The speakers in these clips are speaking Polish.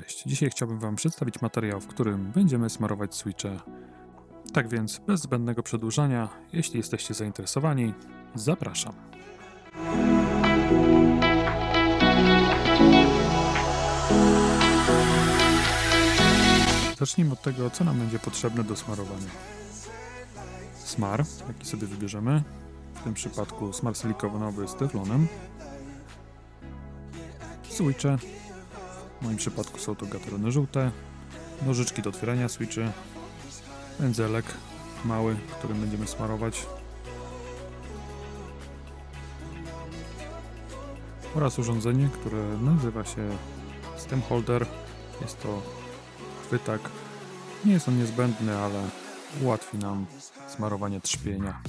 Cześć, dzisiaj chciałbym Wam przedstawić materiał, w którym będziemy smarować switche. Tak więc, bez zbędnego przedłużania, jeśli jesteście zainteresowani, zapraszam. Zacznijmy od tego, co nam będzie potrzebne do smarowania. Smar, jaki sobie wybierzemy, w tym przypadku smar silikonowy z teflonem. Switche, w moim przypadku są to gatorony żółte, nożyczki do otwierania switchy, pędzelek mały, którym będziemy smarować oraz urządzenie, które nazywa się stem holder. Jest to chwytak. Nie jest on niezbędny, ale ułatwi nam smarowanie trzpienia.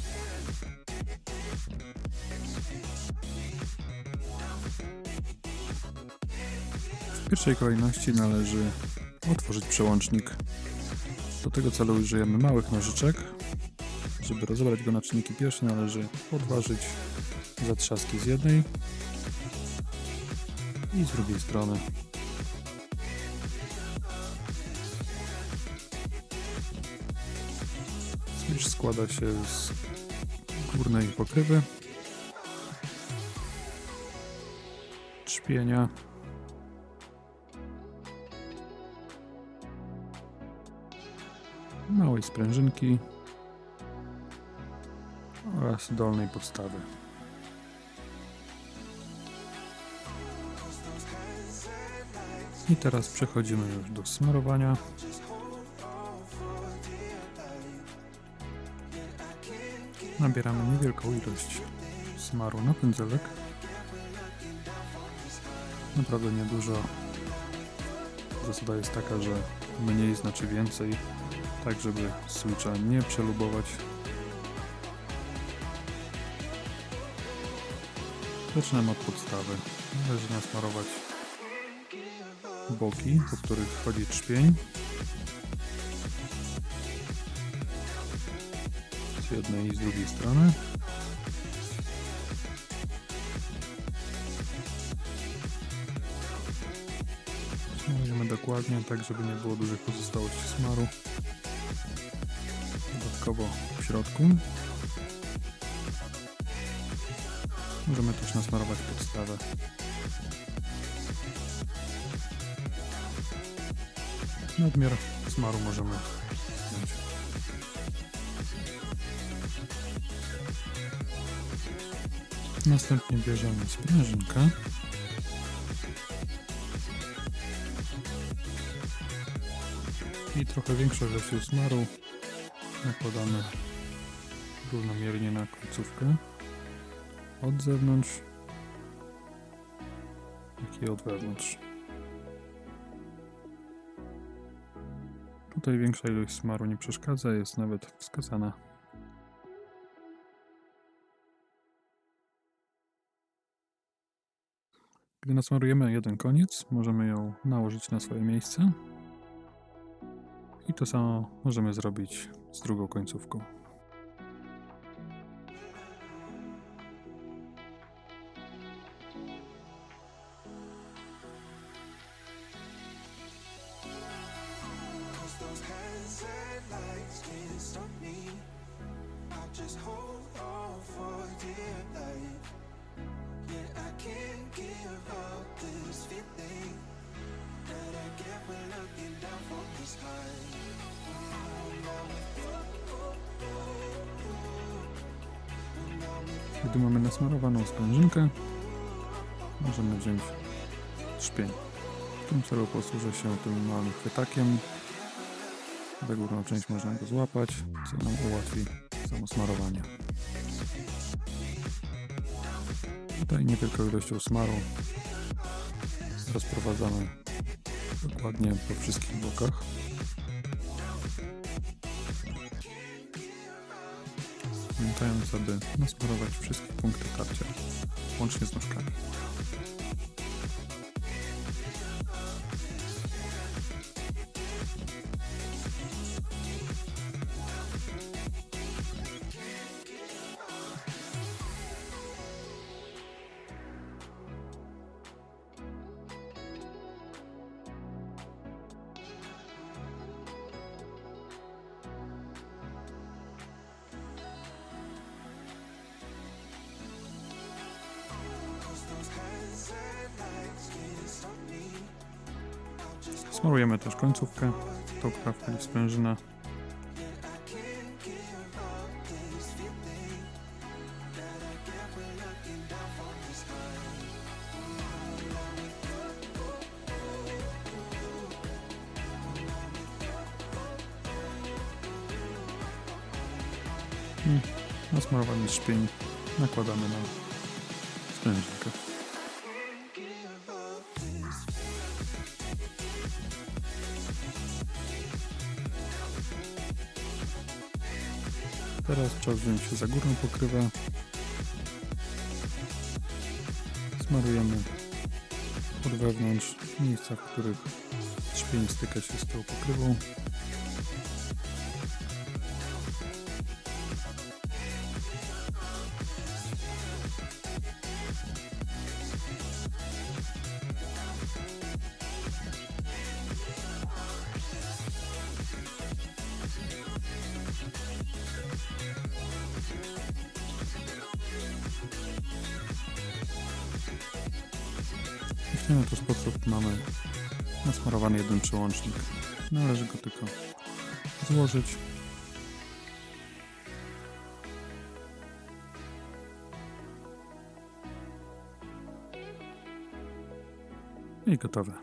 Pierwszej kolejności należy otworzyć przełącznik. Do tego celu użyjemy małych nożyczek. Żeby rozebrać go na czynniki pierwsze należy podważyć zatrzaski z jednej i z drugiej strony. Switch składa się z górnej pokrywy, trzpienia małej sprężynki oraz dolnej podstawy. I teraz przechodzimy już do smarowania. Nabieramy niewielką ilość smaru na pędzelek. Naprawdę niedużo. Zasada jest taka, że mniej znaczy więcej tak żeby switcha nie przelubować. Zaczynamy od podstawy. Należy nasmarować boki, po których wchodzi trzpień. Z jednej i z drugiej strony. Smarujemy dokładnie, tak żeby nie było dużych pozostałości smaru dodatkowo w środku. Możemy też nasmarować podstawę. Nadmiar smaru możemy zdjąć. Następnie bierzemy sprężynkę. I trochę większą ilość smaru nakładamy równomiernie na końcówkę od zewnątrz jak i od wewnątrz. Tutaj większa ilość smaru nie przeszkadza, jest nawet wskazana. Gdy nasmarujemy jeden koniec, możemy ją nałożyć na swoje miejsce. I to samo możemy zrobić z drugą końcówką. Just hold on for dear life. Gdy mamy nasmarowaną sprężynkę, możemy wziąć trzpień. W tym celu posłużę się tym małym chwytakiem. Za górną część można go złapać, co nam ułatwi samo smarowanie. Tutaj niewielką ilością smaru rozprowadzamy dokładnie po wszystkich bokach. Pamiętając, aby nasmarować wszystkie punkty tarcia, łącznie z nóżkami. Smarujemy też końcówkę, tą krawkę i sprężyna. I nasmarowany szpień nakładamy na sprężynkę. Teraz wziąć się za górną pokrywę. Smarujemy od wewnątrz w miejscach, w których szpień styka się z tą pokrywą. I w ten oto sposób mamy nasmarowany jeden przełącznik. Należy go tylko złożyć. I gotowe.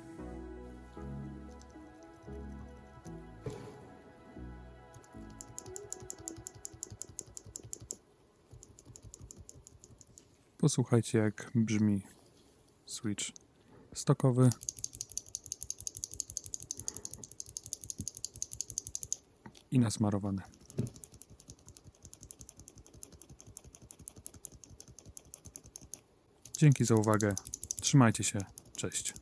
Posłuchajcie jak brzmi switch stokowy. I nasmarowany. Dzięki za uwagę. Trzymajcie się. Cześć.